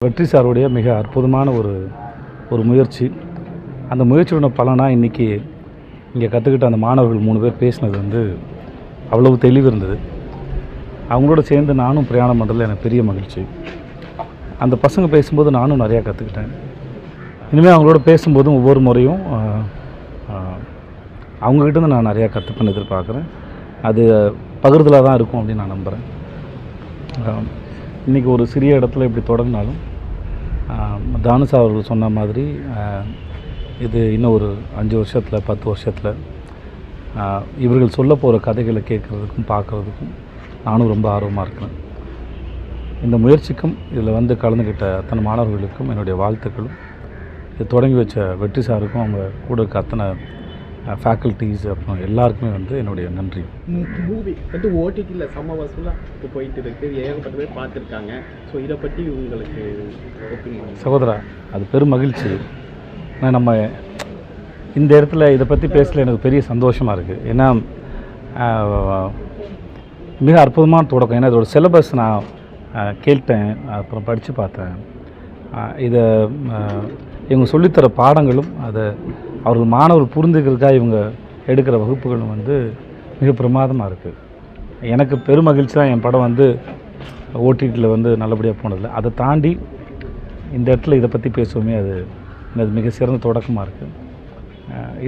வெற்றி சாருடைய மிக அற்புதமான ஒரு ஒரு முயற்சி. அந்த முயற்சியோட பலனாக இன்றைக்கி இங்கே கற்றுக்கிட்ட அந்த மாணவர்கள் மூணு பேர் பேசினது வந்து அவ்வளவு தெளிவு இருந்தது. அவங்களோட சேர்ந்து நானும் பிரயாணம் பண்ணுறதுல எனக்கு பெரிய மகிழ்ச்சி. அந்த பசங்க பேசும்போது நானும் நிறையா கற்றுக்கிட்டேன் இனிமேல் அவங்களோட பேசும்போதும் ஒவ்வொரு முறையும் ஆஹ், அவங்கக்கிட்ட நான் நிறையா கற்றுப்பேன்னு எதிர்பார்க்குறேன். அது பகிர்தலாக தான் இருக்கும் அப்படின்னு நான் நம்புகிறேன் இன்றைக்கி ஒரு சிறிய இடத்துல இப்படி தொடங்கினாலும் தானுசா அவர்கள் சொன்ன மாதிரி இது இன்னும் ஒரு அஞ்சு வருஷத்தில் பத்து வருஷத்தில் இவர்கள் சொல்ல போகிற கதைகளை கேட்குறதுக்கும் பார்க்குறதுக்கும் நானும் ரொம்ப ஆர்வமாக இருக்கிறேன். இந்த முயற்சிக்கும் இதில் வந்து கலந்துக்கிட்ட அத்தனை மாணவர்களுக்கும் என்னுடைய வாழ்த்துக்களும். இது தொடங்கி வச்ச வெற்றி சாருக்கும் அவங்க கூட இருக்க அத்தனை ஃபேக்கல்ட்டிஸ் அப்புறம் எல்லாருக்குமே வந்து என்னுடைய நன்றி. மூவி வந்து ஓடிடியில் செம்ம வசூலாக இப்போ போயிட்டு இருக்கு. ஏகப்பட்ட பேர் பார்த்துருக்காங்க. ஸோ இதை பற்றி உங்களுக்கு சகோதரா அது பெரும் மகிழ்ச்சி. ஆனால் நம்ம இந்த இடத்துல இதை பற்றி பேசல எனக்கு பெரிய சந்தோஷமாக இருக்குது ஏன்னா மிக அற்புதமான தொடக்கம் ஏன்னா இதோட சிலபஸ் நான் கேட்டேன் அப்புறம் படித்து பார்த்தேன். இதை இவங்க சொல்லித்தர பாடங்களும் அதை அவர்கள் மாணவர் புரிந்துக்கிறதுக்காக இவங்க எடுக்கிற வகுப்புகளும் வந்து மிக பிரமாதமாக இருக்குது எனக்கு பெரும் மகிழ்ச்சி தான் என் படம் வந்து ஓடிடியில் வந்து நல்லபடியாக போனதில்லை அதை தாண்டி இந்த இடத்துல இதை பற்றி பேசுவோமே அது அது மிக சிறந்த தொடக்கமாக இருக்குது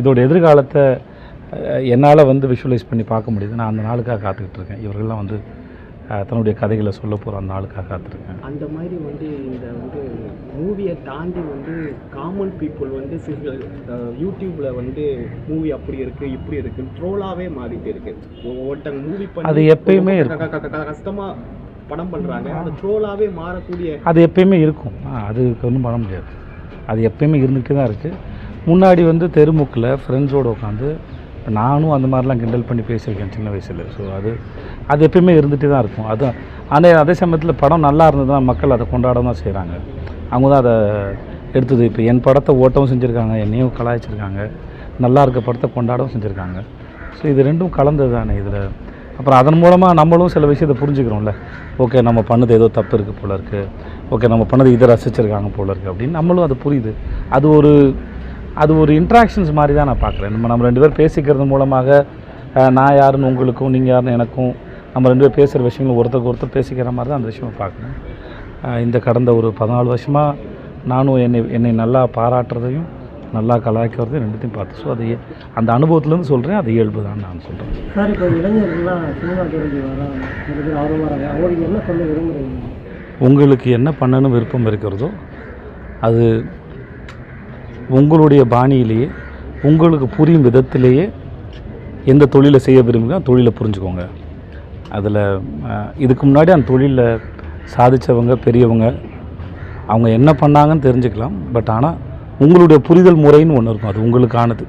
இதோட எதிர்காலத்தை என்னால் வந்து விஷுவலைஸ் பண்ணி பார்க்க முடியுது. நான் அந்த நாளுக்காக காத்துக்கிட்டு இருக்கேன். இவர்கள்லாம் வந்து தன்னுடைய கதைகளை சொல்ல போகிற அந்த நாளுக்காக காத்திருக்கேன் அந்த மாதிரி வந்து இந்த வந்து மூவியை தாண்டி வந்து காமன் பீப்புள் வந்து சில யூடியூப்பில் வந்து மூவி அப்படி இருக்குது இப்படி இருக்குது ட்ரோலாகவே மாறிட்டு இருக்கு. ஒ- ஒருத்தங்க மூவி பண்ணி அது எப்பயுமே கஷ்டமாக படம் பண்ணுறாங்க அது ட்ரோலாகவே மாறக்கூடிய அது எப்பயுமே இருக்கும். அது ஒன்றும் பண்ண முடியாது. அது எப்பயுமே இருந்துகிட்டே தான் இருக்குது முன்னாடி வந்து தெருமுக்கில் ஃப்ரெண்ட்ஸோடு உட்காந்து நானும் அந்த மாதிரிலாம் கிண்டல் பண்ணி பேசியிருக்கேன் சின்ன வயசில். ஸோ அது அது எப்பயுமே இருந்துகிட்டே தான் இருக்கும். அது ஆனால் அதே சமயத்தில் படம் நல்லா இருந்ததுன்னா மக்கள் அதை கொண்டாட தான் செய்கிறாங்க அவங்க தான் அதை எடுத்தது. இப்போ என் படத்தை ஓட்டவும் செஞ்சுருக்காங்க என்னையும் கலாய்ச்சிருக்காங்க. நல்லா இருக்க படத்தை கொண்டாடவும் செஞ்சுருக்காங்க. ஸோ இது ரெண்டும் கலந்தது தானே இதில். அப்புறம் அதன் மூலமாக நம்மளும் சில விஷயத்தை புரிஞ்சுக்கிறோம்ல. ஓகே நம்ம பண்ணது ஏதோ தப்பு இருக்குது போல இருக்குது ஓகே நம்ம பண்ணது இதை ரசிச்சிருக்காங்க போல இருக்குது அப்படின்னு நம்மளும் அது புரியுது. அது ஒரு அது ஒரு இன்ட்ராக்ஷன்ஸ் மாதிரி தான் நான் பார்க்குறேன். நம்ம நம்ம ரெண்டு பேர் பேசிக்கிறது மூலமாக நான் யாருன்னு உங்களுக்கும் நீங்கள் யாருன்னு எனக்கும் நம்ம ரெண்டு பேர் பேசுகிற விஷயங்கள் ஒருத்தருக்கு ஒருத்தர் பேசிக்கிற மாதிரி தான் அந்த விஷயம் பார்க்கணும் இந்த கடந்த ஒரு பதினாலு வருஷமாக நானும் என்னை என்னை நல்லா பாராட்டுறதையும் நல்லா கலாய்க்கிறதையும் ரெண்டுத்தையும் பார்த்து. ஸோ அது அந்த அனுபவத்துலேருந்து சொல்கிறேன் அது இயல்பு தான் நான் சொல்கிறேன் சார் இப்போ இளைஞர்கள்லாம் சினிமா துறைக்கு வராங்க. நிறைய பேர் ஆர்வமாக இருக்காங்க. அவங்களுக்கு என்ன சொல்ல விரும்புகிறீங்க உங்களுக்கு என்ன பண்ணணும் விருப்பம் இருக்கிறதோ அது உங்களுடைய பாணியிலேயே உங்களுக்கு புரியும் விதத்திலேயே எந்த தொழிலை செய்ய விரும்புகிறோம் தொழிலை புரிஞ்சுக்கோங்க. அதில் இதுக்கு முன்னாடி அந்த தொழிலில் சாதித்தவங்க பெரியவங்க அவங்க என்ன பண்ணாங்கன்னு தெரிஞ்சுக்கலாம். பட் ஆனால் உங்களுடைய புரிதல் முறைன்னு ஒன்று இருக்கும். அது உங்களுக்கானது.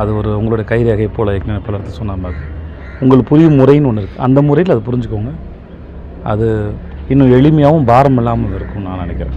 அது ஒரு உங்களுடைய கைரேகை போல் ஏற்கனவே பலர்த்து சொன்ன மாதிரி உங்களுக்கு புரியும் முறைன்னு ஒன்று இருக்குது அந்த முறையில் அதை புரிஞ்சுக்கோங்க. அது இன்னும் எளிமையாகவும் பாரம் இல்லாமல் இருக்கும் நான் நினைக்கிறேன்.